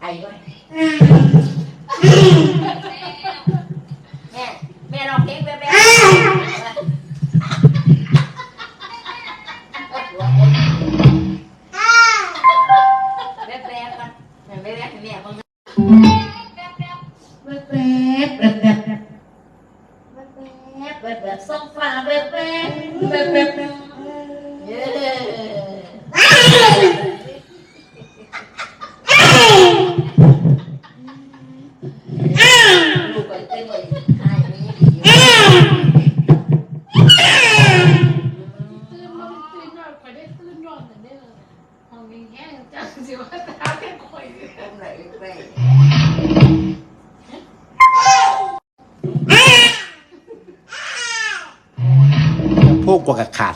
ไอ้ด้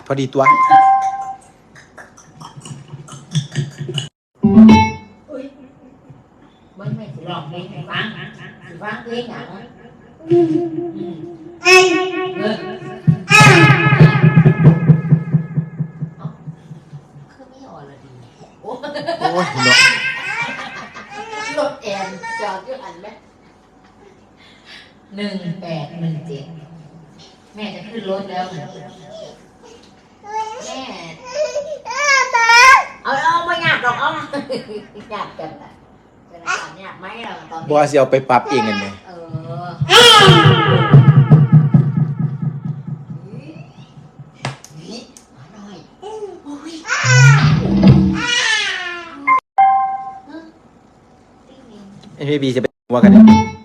พอดีตัวอุ้ยมันไม่สิลองเพลงให้ฟังสิฟังเพลงอย่างนั้นเออคือไม่อ่อนละดีโอ้โอ้ยเนาะรถแอนจอดอยู่อันไหมหนึ่งแปดหนึ่งเจ็ดแม่จะขึ้นรถแล้วแม่ เอาเอาไม่ยากหรอกเอายากจังเลยเป็นอะไรยากไหมเราตอนนี้บัวสิเอาไปปรับเองกันไหมเออนี่มาหน่อยโอ้ยไอ้พี่บีจะไปว่ากันเนี่ย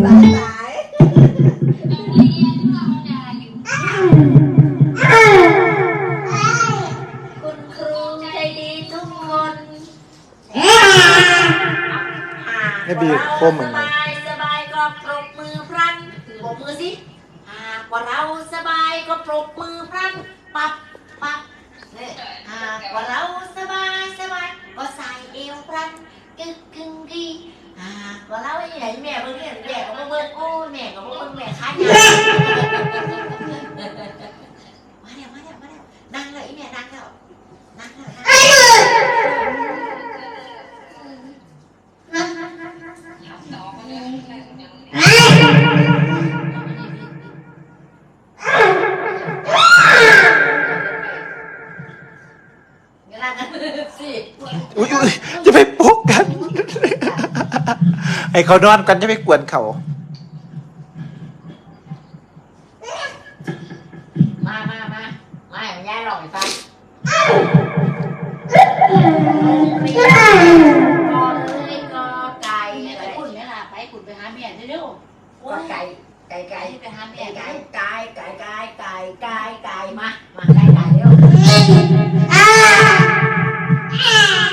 สายสายคุณครูใจดีทุกคนให้บีโคมเหมือนสกันบายสบายก็ปรบมือพรันปรบมือสิหากว่าเราสบายก็ปรบมือ ว่ไหนแม่เบิ่งเนี่ยแม่ก็บ่เบิ่งโอ้แม่ก็บ่เบิ่งแม่ค้ายามาแล้วมาแล้วมาแล้วนั่งเลยไอ้แม่นั่งแล้วนั่งแล้วนั่ง เวลานั้นสิ อุ้ยอุ้ยจะไปปลุกกัน ให้เขานอนกันจะไปกวนเขา มามามามาให้มันย้ายหลอกไอ้ฟังกอเลยกอไก่แม่อะไรไปขุนไหมล่ะไปขุนไปหาแม่เร็วกอไก่ ไก่ๆไก่ไปหาไก่แม่ไก่ไก่ไก่ไก่ไก่ไก่ไก่มา มาไก่ไก่เร็วโ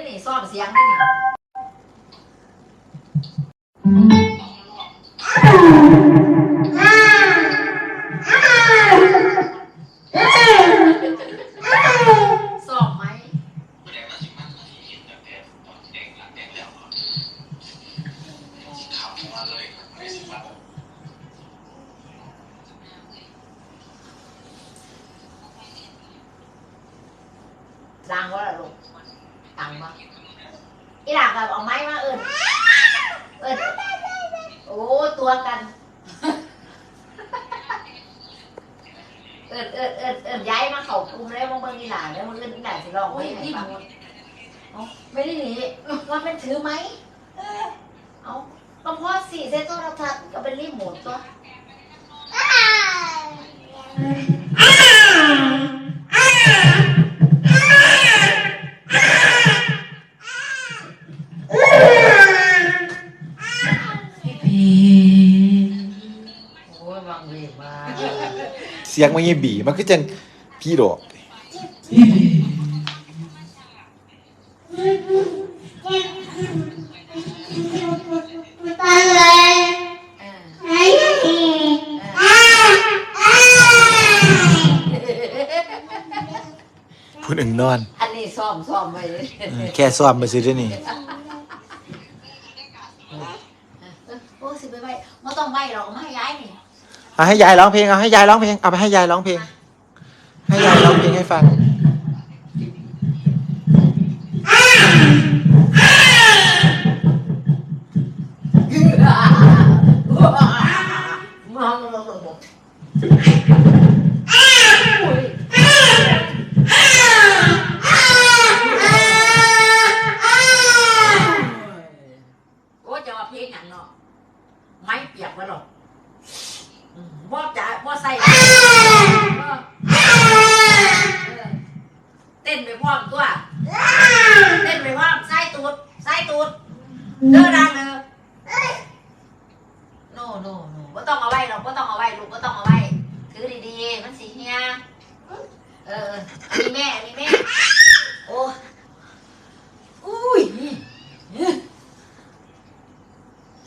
้นี่ซ่อมเสียงได้วยนี่ อีหลักเอาไม้มาเอิญเอิญโอ้ตัวกัน เอิญเอิญเอิญเอิญย้ายมาเขากลุมแล้วมึงเบิ่งอีหลาแล้วมึงเอิญอีหลาสิลองไว้ไหนที่บ้างไม่ได้หนีว่าเป็นถือไหมเอ้าก็เพราะสี่เซตโทรทัศน์ก็เป็นรีโมทตัว เสียงมันยี่บีมันคือจังพี่ดอกผู้หนึ่งนอน อันนี้ซ่อมซ่อมไปแค่ซ้อมมาซื้อได้นี่ โอ้สิไปไปไม่ต้องไปหรอกไม่ให้ย้ายนี่ เอาให้ยายร้องเพลงเอาให้ยายร้องเพลงเอาไปให้ยายร้องเพลง ให้ยายร้องเพลงให้ฟังมองลงลง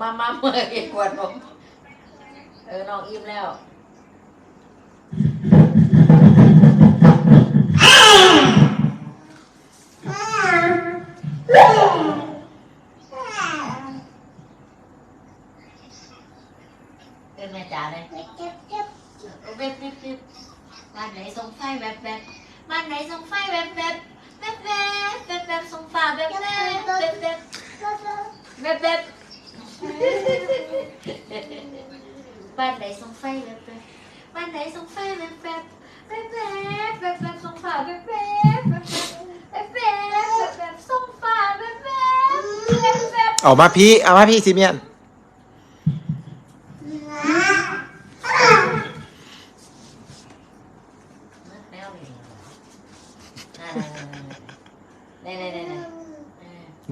มามาเมื่อยกวนผมเออน้องอิ่มแล้วเป็นแม่จ๋าเลยเว็บเว็บเว็บเว็บบ้านไหนส่งไฟแวบแวบบ้านไหนส่งไฟแวบแวบแวบแวบแวบแวบส่งฟ้าแวบแวบแวบแวบแวบแว บ้านไหนสงไฟแบบแบบบ้านไหนสงไฟแบบแบบแบบแบบแบบแบบสงฝาแบบแบบแบบแบบแบบแบบแบงฝาแบบแบบแบบแบบเอามาพี่ เอามาพี่สิเมียน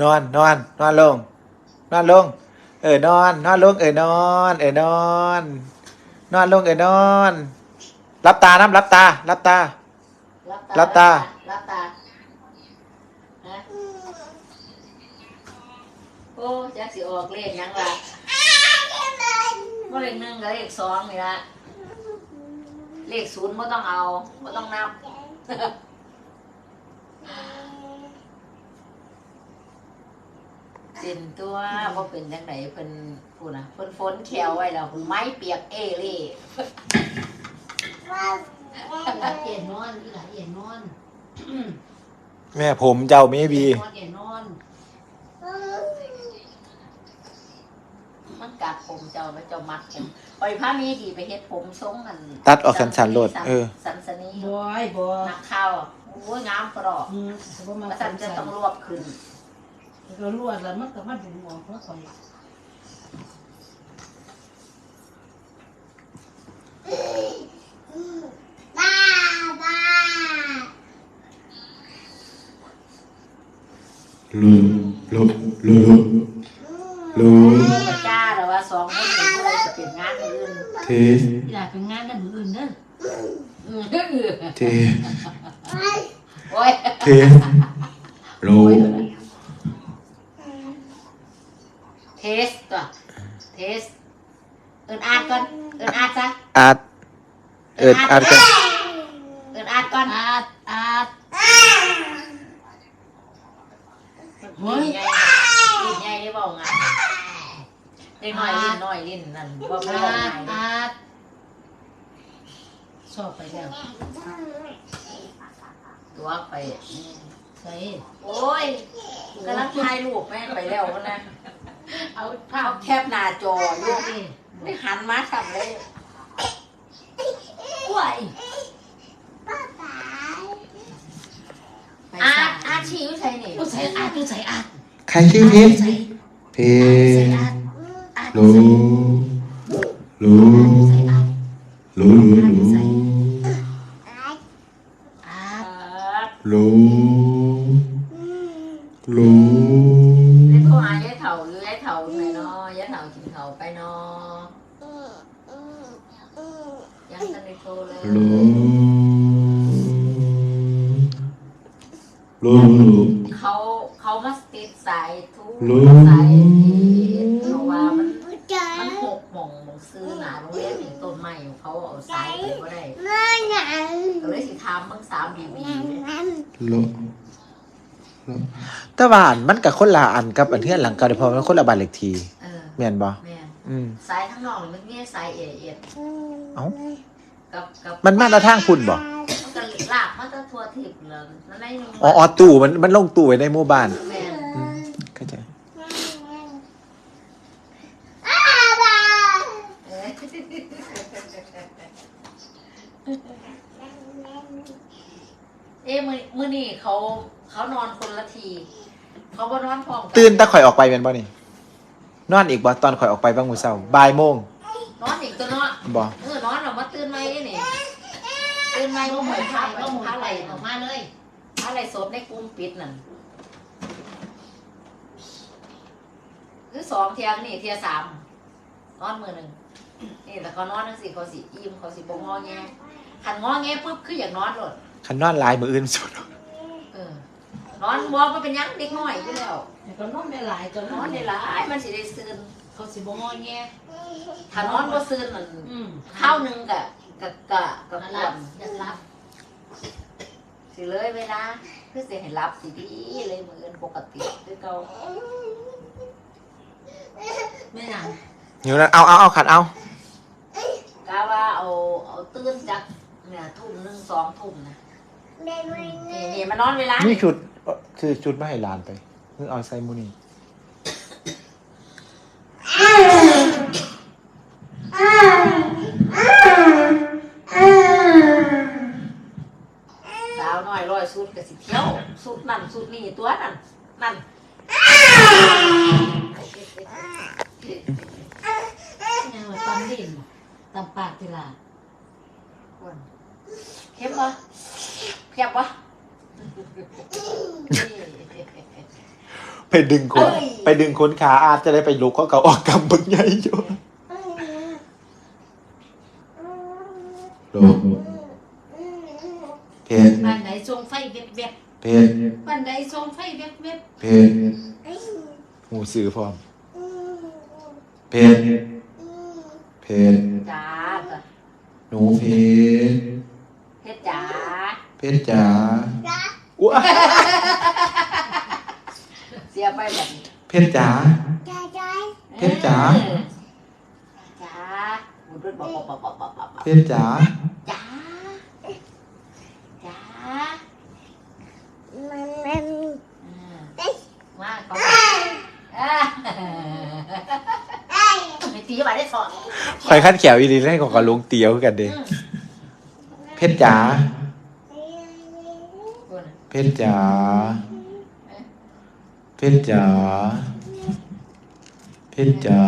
นอนนอนนอนลง นอนลง เออนอน นอนลงเออนอน เออนอน นอนลงเออนอนรับตาน้ำรับตารับตารับตารับตาฮะโอ้จักสิออกเลขหยังล่ะบ่เลขหนึ่งกับเลขสองนี่ละเลขศูนย์บ่ต้องเอาบ่ต้องนับ เป็นตัวว่าเป็นจังไหนเพิ่นพูดนะเพิ่นฝนแขวไว้แล้วไม้เปียกเอเล่เย็นนอนที่ไหนเย็นนอนแม่ผมเจ้าเมบีนอนเย็นนอน มันกัดผมเจ้าแล้วเจ้ามัดผมปล่อยผ้ามีดีไปเฮ็ดผมทรงมันตัดออกสันๆโลดเออสันสนีบอยบอยนักข้าวโอ้โอ้ยงามกระดอกอืมแต่ว่ามันมาสั่นจะต้องรวบขึ้น ก็รวดแล้วมันก็มาดึงออกแล้วคอยบ้าบ้าลุงลุงลุงลุงพระจ้าแต่ว่าสองคนนี้ผู้ใดจะเป็นงานอื่นเทอยากเป็นงานด้านอื่นเด้ออืมเทโอ้ยเทลุง เท สตัวเทสเอินอ่านก่อนเอินอ่านซะอาดเอิดอาดกันเอินอ่านก่อนอาดอาดลิ้นใหญ่ลิ้นใหญ่ได้บอกงานเล็กน้อยลิ้นน้อยลิ้นนั่นว่าไม่อาบอกดงานอาดชอบไปแล้วตัวไปใส่โอ้ยกำลังถ่ายรูปแม่ไปแล้วนะ เอาภาเอาพแคบหน้าจออยู่นี่ไม่หันมาสับเลยอ้วยไปอาอาชีวใช่นี่ดูใส่อาดดูใส่อาดใครชื่อเพชรใส่เพใส่อาดอาด ลุงลุง ใส่อาด ลุงลุง อาด ลุงลุง เล่นโทรหายายเถ่าห รือยายเถ่าไหนเนาะยายเถ่ากินเขาไปเนาะยังตันได้โทรเลยลุงลุงลุงเขาเขามาติดสายทุกลุงสายเพราะว่ามันมันหกหม่องหม่องซื้อหนาโรงเรียนถึงต้นไม้ของเขาเอาสายไปก็ได้ก็เลยสิทามเบิ่งสามบีบีเลย แต่ว่าอันมันกับคนละอันกับอันที่อันหลังเก่าเดี๋ยวพอมันคนละบ้านเลขทีเออแม่นบ่แม่นอืม สายข้างนอกนี่มันมีสายเอียดเอียดเอ้า กับกับมันมาแต่ทางพุ่นบ่มันก็ลากมาแตะทัวทิพย์เลยนั่นได้หนึ่งอ๋ออ๋อตู้มันมันลงตู้ไว้ในหมู่บ้านแม่นอืมเข้าใจเอ้ยเอ้มือมือนี่เขา เขานอนคนละที เขาบ่นอนพร้อมกัตื่นแต่ข่อยออกไปแม่นบ่นี่นอนอีกบ่ตอนข่อยออกไปบางมื้อเช้าบ่ายโมงนอนอีกตัวเนาะบ่เออนอนออกมาตื่นไหมนี่ตื่นไหมก็ก็หเหมมืดอนไข่พาก็หมดพาไหลไข่ออกมาเลยพาไหลสดในกลุ่มปิดนั่นคือสองเทียงนี่เทียสามนอนมือหนึ่งนี่แต่เขานอนนั่งสิเขาสิอิ่มเขาสิบงอแงขันงอแงปุ๊บคืออยากนอนโลดคันนอนหลายมื้ออื่นสุดเออ นอนบอกมันเป็นหยังเด็กน้อยอยู่แล้วแต่ก็นอนได้หลายจนนอนได้หลายมันสิได้ซึนเขาสิบ่งอแงถ้านอนบ่ซึนมันอืมข้าวหนึงกะกะกะกะนั่นปรัวบดยันรับสิเลยเวลาคือสิให้รับสิดีเลยเหมือนปกติคือเก่าไม่นานอยู่นั้นเอาเอาเอาขัดเอากะว่าเอาเอาตื่นจากเนี่ยทุ่มหนึ่งสองทุ่มนะนี่นี่มานอนเวลานี่นี่ชุดเอ่อ คือชุดไม่ให้หลานไปเพิ่งเอาไซมูนี่สาวน้อยร้อยสุดกับสิเที่ยวสุดนั่นสุดนี่ตัวนั่นนั่น ยังว่าตำดินตำปากทีละ คนเข้มปะเพียบปะ ไป ดึงคน ไปดึงคนขาอาจจะได้ไปลุกเขาเขาออกกำบึกใหญ่อยู่ลุงเพชรบ้านไหนทรงไฟเว็บเว็บเพชรบ้านไหนทรงไฟเว็บเว็บเพชรหูสื่อพร้อม เพชรเพชรจ้าจ้ะหนูเพชรเพชรจ๋าเพชรจ๋าอ้วเสียไปแบบนี้เพชรจ๋าเพชรจ๋าเออจ๋าบุญรุ่นบอกบอกบอกบอกบอกบอกเพชรจ๋าจ๋าจ๋าอืมมาขออ่าไม่ตีไปได้สอนคอยขั้นแขวอีลีให้ของกับลุงเตียวกันเด้อืมเพชรจ๋าเอชรจ๋า เพชรจ๋าเพชรจ๋า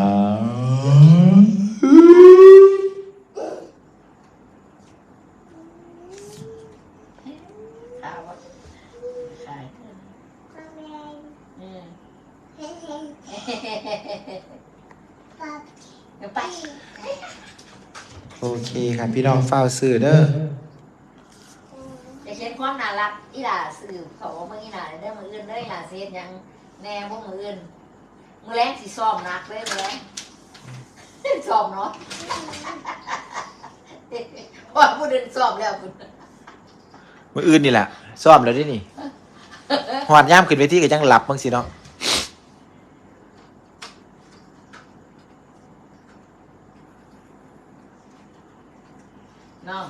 ข่าวว่าขายเออเดี๋ยวไปโอเคครับพี่น้องเฝ้าซื้อเด้อ จะเช็ดความน่ารักอีหล่าสื่อเขาบอกเมื่ออีหล่าเด้อมืออื่นเด้ออีหล่าเสียดหยังแน่พวกมืออื่นมือแรงสีซ้อมหนักเลยมือแรง ซ้อมเนาะว่าผู้เดินซ้อมแล้วคุณมืออื่นนี่แหละซ่อมแล้วเดินี่หอดย่ามขึ้นเวทีก็ยังหลับบางสิเนาะน้อง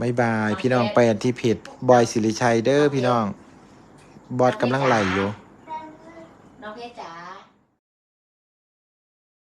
บายบาย พี่น้องไปอันที่เพจบอยสิริชัยเด้อพี่น้อง บอสกำลังไหลอยู่